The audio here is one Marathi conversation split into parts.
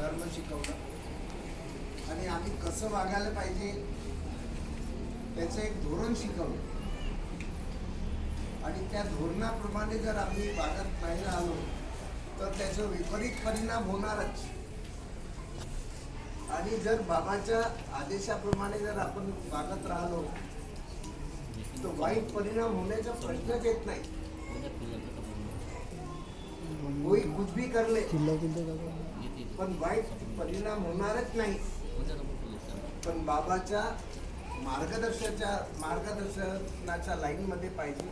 धर्म शिकवलं आणि आम्ही कसं वागायला पाहिजे त्याचं एक धोरण शिकवलं. आणि त्या धोरणाप्रमाणे जर आम्ही वागत नाही आलो तर त्याचा विपरीत परिणाम होणारच. आणि जर बाबाच्या आदेशाप्रमाणे जर आपण वागत राहिलो तर वाईट परिणाम होण्याचा प्रश्नच येत नाही. कोई कुछ भी कर ले। पण वाईट परिणाम होणारच नाही. पण बाबाच्या मार्गदर्शनाच्या मार्गदर्शनाच्या लाईनमध्ये पाहिजे.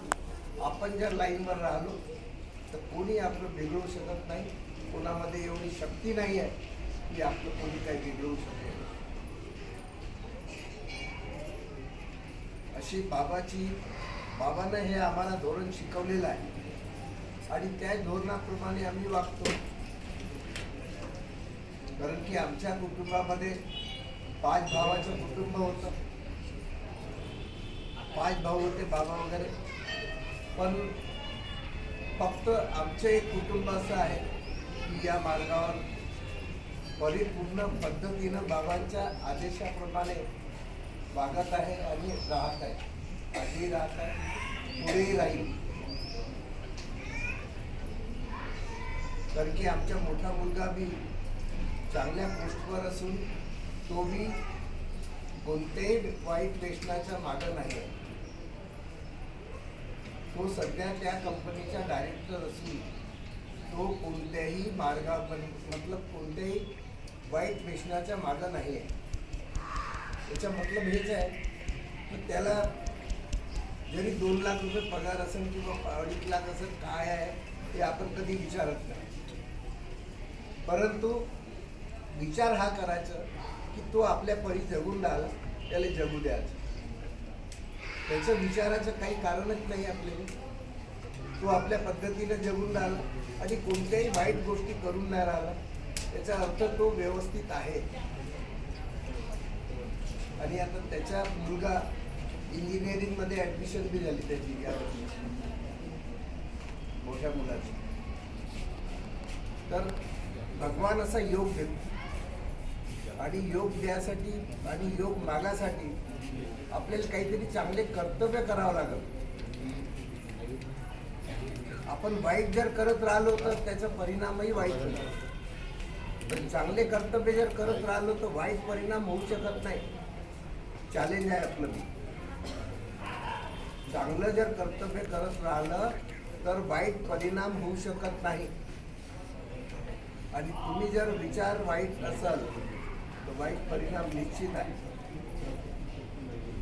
आपण जर लाईनवर राहिलो तर कोणी आपलं बिघडवू शकत नाही. कोणामध्ये एवढी शक्ती नाही आहे की आपलं कोणी काही बिघडवू शकेल. अशी बाबाची बाबानं हे आम्हाला धोरण शिकवलेलं आहे. आणि त्या धोरणाप्रमाणे आम्ही वागतो. कारण की आमच्या कुटुंबामध्ये पाच भावाचं कुटुंब होतं. पाच भाऊ होते बाबा वगैरे. पण फक्त आमचं एक कुटुंब असं आहे की या मार्गावर परिपूर्ण पद्धतीनं बाबांच्या आदेशाप्रमाणे वागत आहे आणि राहत आहे. आजही राहत आहे. पुढेही राहील. कारण की आमचा मोठा मुलगा बी चांगल्या पोस्टवर असून तो बी कोणत्याही वाईट व्यसनाच्या मागं नाही आहे. तो सध्या त्या कंपनीचा डायरेक्टर असून तो कोणत्याही मार्गा मतलब कोणत्याही वाईट व्यसनाच्या मागं नाही आहे. याचा मतलब हेच आहे की त्याला जरी दोन लाख रुपये पगार असेल किंवा अडीच लाख असेल काय आहे ते आपण कधी विचारत नाही. परंतु विचार हा करायचा की तो आपल्या परी जगून राहिला त्याला जगू द्यायचं. त्याचं विचाराचं काही कारणच नाही आपल्याला तो आपल्या पद्धतीनं जगून राहिला आणि कोणत्याही वाईट गोष्टी करून नाही राहिला. त्याचा अर्थ तो व्यवस्थित आहे. आणि आता त्याचा मुलगा इंजिनिअरिंगमध्ये ॲडमिशन बी झाली त्याची या मोठ्या मुलाची. तर भगवान असा योग देतो. आणि योग द्यासाठी आणि योग मागासाठी आपल्याला काहीतरी चांगले कर्तव्य करावं लागेल. आपण वाईट जर करत राहिलो तर त्याचा परिणामही वाईट होतो पण चांगले कर्तव्य जर करत राहिलो तर वाईट परिणाम होऊ शकत नाही. चॅलेंज आहे आपलं. चांगलं जर कर्तव्य करत राहिलं तर वाईट परिणाम होऊ शकत नाही. आणि तुम्ही जर विचार वाईट असाल तर वाईट परिणाम निश्चित आहे.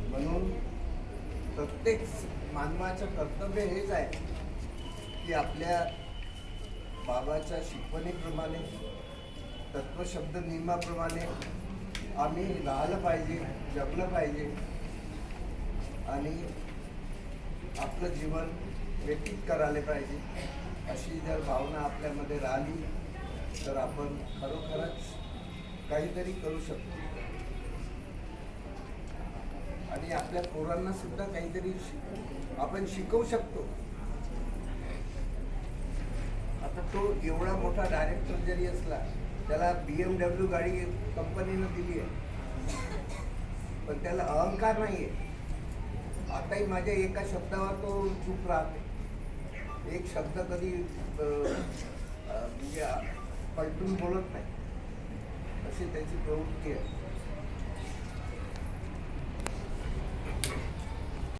म्हणून प्रत्येक मानवाचं कर्तव्य हेच आहे की आपल्या बाबाच्या शिकवणीप्रमाणे तत्वशब्द नियमाप्रमाणे आम्ही राहिलं पाहिजे जगलं पाहिजे. आणि आपलं जीवन व्यतीत करायला पाहिजे. अशी जर भावना आपल्यामध्ये राहिली तर आपण खरोखरच काहीतरी करू शकतो. आणि आपल्या पोरांना सुद्धा काहीतरी आपण शिकवू शकतो. आता तो एवढा मोठा डायरेक्टर जरी असला त्याला बी एम डब्ल्यू गाडी कंपनीनं दिली आहे. पण त्याला अहंकार नाही आहे आताही माझ्या एका शब्दावर तो चूप राहते. एक शब्द कधी म्हणजे पलटून बोलत नाही. अशी त्याची प्रवृत्ती आहे.